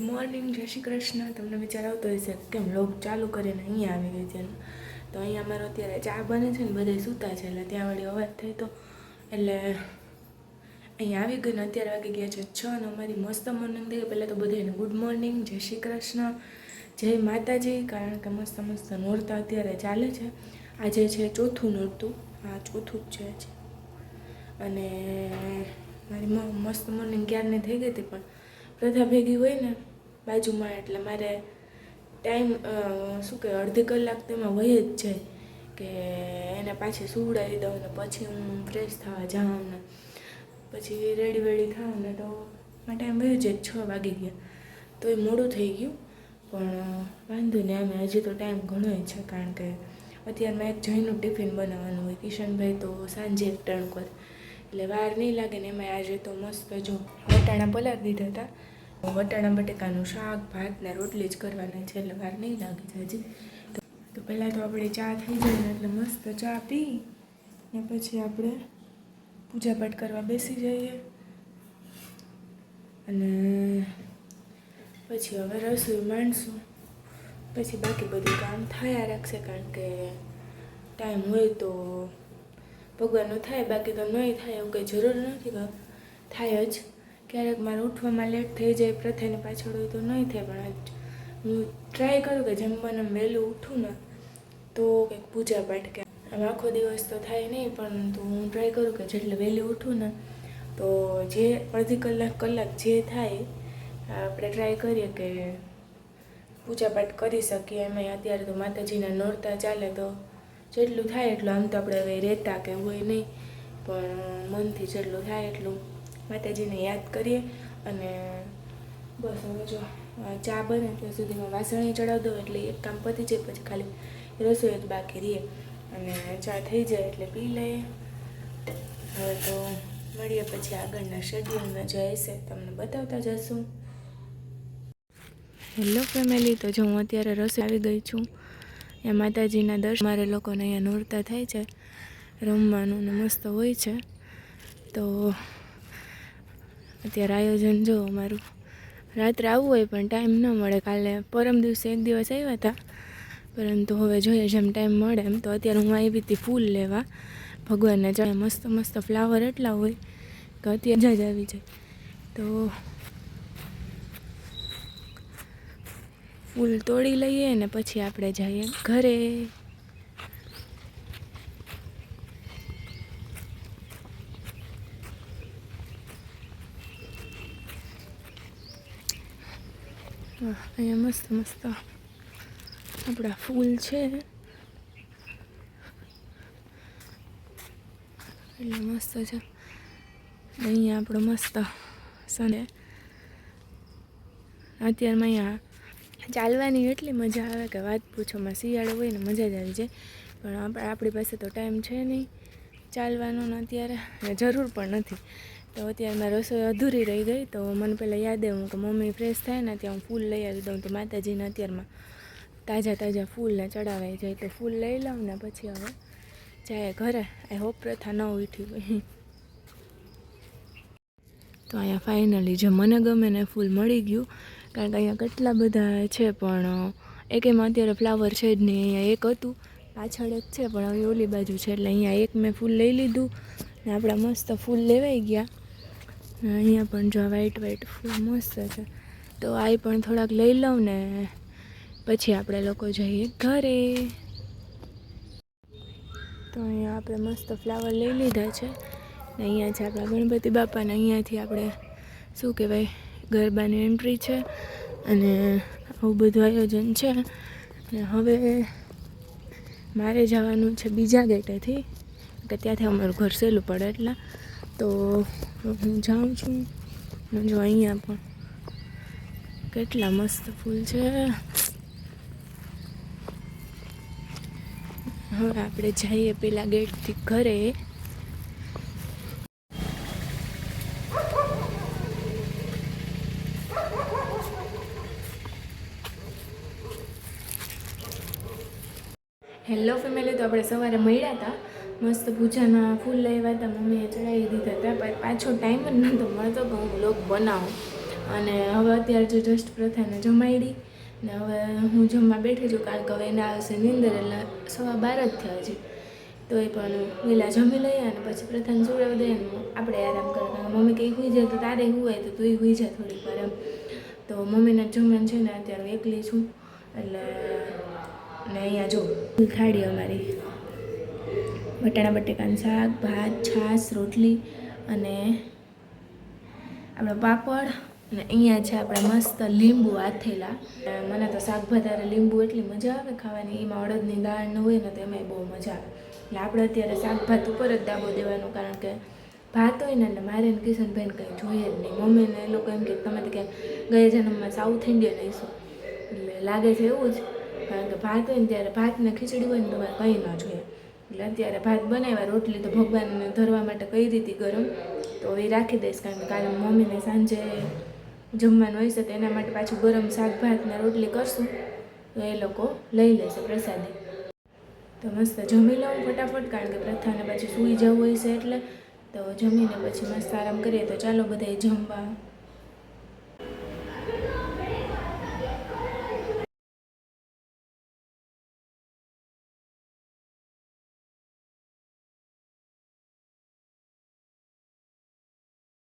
Morning જય શ્રી કૃષ્ણ. તમને વિચાર આવતો હશે કેમ લોક ચાલુ કરીને અહીંયા આવી ગઈ છે તો અહીંયા અમારો અત્યારે ચા બને છે ને બધા સૂતા છે એટલે ત્યાં વળી અવાજ થઈ તો એટલે અહીંયા આવી ગઈ ને અત્યારે વાગી ગયા છે છ અને અમારી મસ્ત મોર્નિંગ થઈ ગઈ. પહેલાં તો બધાને ગુડ મોર્નિંગ જય શ્રી કૃષ્ણ. જય માતાજી. કારણ કે મસ્ત મસ્ત નોરતા અત્યારે ચાલે છે. આજે છે ચોથું નોરતું. આ ચોથું જ છે અને મારી મસ્ત મોર્નિંગ ક્યારની થઈ ગઈ હતી પણ પ્રથા ભેગી હોય ને બાજુમાં, એટલે મારે ટાઈમ શું કે અડધી કલાક તો એમાં વહી જ જાય કે એને પાછી સુવડાવી દઉં ને પછી હું ફ્રેશ થવા જાઉં ને પછી રેડી વેડી થાઉં ને તો મારા ટાઈમ વહી જાય છ વાગી ગયા. તો એ મોડું થઈ ગયું, પણ વાંધો નહીં અમે હજી તો ટાઈમ ઘણો છે, કારણ કે અત્યારમાં એક જઈનું ટિફિન બનાવવાનું હોય, કિશનભાઈ તો સાંજે એક કરે એટલે વાર નહીં લાગે ને એમાં આજે તો મસ્ત જો વટાણા પલાળી દીધા હતા. વટાણા બટેકાનું શાક, ભાત ને રોટલી જ કરવાના છે એટલે વાર નહીં લાગે તો તો પહેલાં તો આપણે ચા થઈ જાય ને એટલે મસ્ત ચા પી ને પછી આપણે પૂજાપાઠ કરવા બેસી જઈએ. અને પછી હવે રસોઈ માંડશું. પછી બાકી બધું કામ થયા રાખશે કારણ કે ટાઈમ હોય તો ભગવાનનું થાય, બાકી તો નહીં થાય એવું કંઈ જરૂર નથી થાય જ. ક્યારેક મારે ઉઠવામાં લેટ થઈ જાય, પ્રથાને પાછળ હોય તો નહીં થાય, પણ હું ટ્રાય કરું કે જેમ એમ વહેલું ઉઠું ને, તો કંઈક પૂજા પાઠ કે, હવે આખો દિવસ તો થાય નહીં, પરંતુ હું ટ્રાય કરું કે જેટલે વહેલી ઉઠું ને, તો જે અડધી કલાક કલાક જે થાય, આપણે ટ્રાય કરીએ કે પૂજા પાઠ કરી શકીએ. એમાં અત્યારે તો માતાજીના નોરતા ચાલે તો જેટલું થાય એટલું, આમ તો આપણે હવે રહેતા કે હોય નહીં, પણ મનથી જેટલું થાય એટલું માતાજીને યાદ કરીએ અને બસ હવે જો ચા બને ત્યાં સુધીમાં વાસણી ચડાવી દઉં એટલે એક કામ પતી જાય પછી ખાલી રસોઈ જ બાકી રહીએ અને ચા થઈ જાય એટલે પી લઈએ. હવે તો મળીએ પછી આગળના શેડ્યુલમાં જે હશે તમને બતાવતા જશું હેલો ફેમિલી તો જો હું અત્યારે રસોઈ આવી ગઈ છું, ત્યાં માતાજીના દર્શન મારે લોકોને અહીંયા નોરતા થાય છે, રમવાનું ને મસ્ત હોય છે. તો અત્યારે આયોજન જો અમારું. રાત્રે આવવું હોય પણ ટાઈમ ન મળે. કાલે પરમ દિવસે એક દિવસ આવ્યા હતા. પરંતુ હવે જોઈએ જેમ ટાઈમ મળે એમ તો અત્યારે હું આવી હતી ફૂલ લેવા. ભગવાનને જાણે મસ્ત મસ્ત ફ્લાવર એટલા હોય કે અત્યારે જ આવી જાય. તો ફૂલ તોડી લઈએ ને પછી આપણે જઈએ ઘરે. વાહ, અહીંયા મસ્ત મસ્ત. આપણા ફૂલ છે. એટલે મસ્ત છે. અહીંયા આપણો મસ્ત સને. અત્યારમાં અહીંયા ચાલવાની એટલી મજા આવે કે વાત પૂછોમાં શિયાળો હોય ને મજા જ આવી જાય. પણ આપ- આપણી પાસે તો ટાઈમ છે નહીં ચાલવાનો અત્યારે. જરૂર પણ નથી. તો અત્યારે મારી રસોઈ અધૂરી રહી ગઈ, તો મને પહેલાં યાદ આવ્યું કે મમ્મી ફ્રેશ થાય ને ત્યાં હું ફૂલ લઈ આવી દઉં, તો માતાજીને અત્યારમાં તાજા તાજા ફૂલને ચડાવાઈ જાય, તો ફૂલ લઈ લઉં ને પછી હવે જાય ઘરે. આઈ હોપ પ્રથા ન ઉઠી ગઈ. તો અહીંયા ફાઇનલી જે મને ગમે ને ફૂલ મળી ગયું, કારણ કે અહીંયા કેટલા બધા છે, પણ એક એમાં અત્યારે ફ્લાવર છે જ નહીં, અહીંયા એક હતું, પાછળ એક છે, પણ હવે ઓલી બાજુ છે, એટલે અહીંયા એક મેં ફૂલ લઈ લીધું ને આપણા મસ્ત ફૂલ લેવાઈ ગયા. અહીંયા પણ જો વ્હાઈટ વ્હાઈટ ફૂલ મસ્ત છે. તો આ પણ થોડાક લઈ લઉં ને, પછી આપણે લોકો જઈએ ઘરે. તો અહીંયા આપણે મસ્ત ફ્લાવર લઈ લીધા છે. ને અહીંયા છે આપણા ગણપતિ બાપાને અહીંયાથી આપણે, શું કહેવાય, ગરબાની એન્ટ્રી છે. અને આવું બધું આયોજન છે. ને હવે મારે જવાનું છે બીજા ગેટેથી કે ત્યાંથી અમારું ઘર સહેલું પડે એટલા. તો હું જાઉં છું. હું જો અહીંયા પણ કેટલા મસ્ત ફૂલ છે. હવે આપણે જઈએ પેલા ગેટથી ઘરે. હેલો ફેમિલી તો આપણે સવારે મળ્યા હતા. મસ્ત પૂજાના ફૂલ લાવ્યા હતા, મમ્મીએ ચડાવી દીધા હતા, પણ પાછો ટાઈમ જ નહોતો મળતો કે હું લોક બનાવું. અને હવે અત્યારે જો જસ્ટ પ્રથાને જમાડી ને હવે હું જમવા બેઠી છું કારણ કે હવે એને આવશે નીંદર, એટલે સવા બાર જ થયા છે. તો એ પણ વહેલા જમી લઈએ અને પછી પ્રથાને સુવડાવી દઈએ આપણે આરામ કરતા મમ્મી કંઈ હોઈ જાય તો તારે હોય તો તું હોઈ જાય થોડીક વાર એમ. તો મમ્મીને જમવાનું છે ને અત્યારે એકલી છું, એટલે ને અહીંયા જો ખાડી અમારી. બટાણા, બટેકાનું શાક, ભાત, છાશ, રોટલી અને આપણો પાપડ. અને અહીંયા છે આપણે મસ્ત લીંબુ આથેલા. મને તો શાક ભાત લીંબુ એટલી મજા આવે ખાવાની. એમાં અડદની દાળ ન હોય ને તો એમાંય બહુ મજા આવે. એટલે આપણે અત્યારે શાક ભાત ઉપર જ દાબો દેવાનો, કારણ કે ભાત હોય ને એટલે મારે ને કિશનભાઈને કંઈ જોઈએ જ નહીં. મમ્મીને એ લોકો એમ કે, તમે તો ક્યાંક ગયા જન્મમાં સાઉથ ઇન્ડિયન હશો એટલે લાગે છે એવું જ, કારણ કે ભાત હોય ને ત્યારે ભાત ને ખીચડી હોય ને તમારે કંઈ ન જોઈએ. એટલે અત્યારે ભાત બનાવ્યા, રોટલી તો ભગવાનને ધરવા માટે કઈ રીતે ગરમ. તો એ રાખી દઈશ, કારણ કે કાલે મમ્મીને સાંજે જમવાનું હોય છે, તો એના માટે પાછું ગરમ શાક ભાતને રોટલી કરશું. તો એ લોકો લઈ લેશે પ્રસાદી. તો મસ્ત જમી લઉં ફટાફટ, કારણ કે પ્રથાને પછી સૂઈ જવું હોય છે એટલે. તો જમીને પછી મસ્ત આરામ કરીએ, તો ચાલો બધાએ જમવા.